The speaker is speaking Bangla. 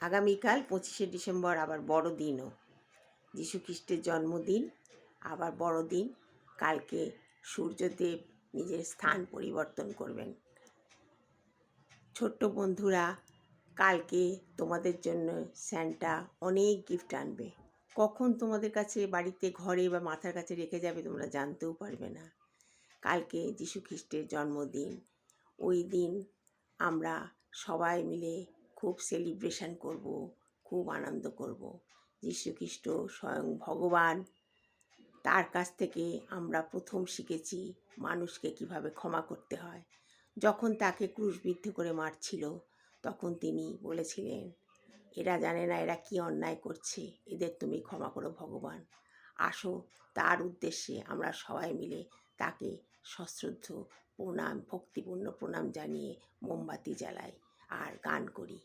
আগামীকাল পঁচিশে ডিসেম্বর আবার বড়দিনও। যীশু খ্রিস্টের জন্মদিন, আবার বড়দিন। কালকে সূর্যদেব নিজের স্থান পরিবর্তন করবেন। ছোট্ট বন্ধুরা, কালকে তোমাদের জন্য স্যান্টা অনেক গিফট আনবে। কখন তোমাদের কাছে বাড়িতে, ঘরে বা মাথার কাছে রেখে যাবে তোমরা জানতেও পারবে না। কালকে যীশু খ্রিস্টের জন্মদিন। ওই দিন আমরা সবাই মিলে খুব সেলিব্রেশন করব, খুব আনন্দ করব। যীশু খ্রিস্ট স্বয়ং ভগবান, তার কাছ থেকে আমরা প্রথম শিখেছি মানুষকে কীভাবে ক্ষমা করতে হয়। যখন তাকে ক্রুশবিদ্ধ করে মারছিল, তখন তিনি বলেছিলেন, এরা জানে না এরা কি অন্যায় করছে, এদের তুমি ক্ষমা করো ভগবান। আসো, তার উদ্দেশ্যে আমরা সবাই মিলে তাকে সশ্রদ্ধ প্রণাম, ভক্তিপূর্ণ প্রণাম জানিয়ে মোমবাতি জ্বালাই আর গান করি।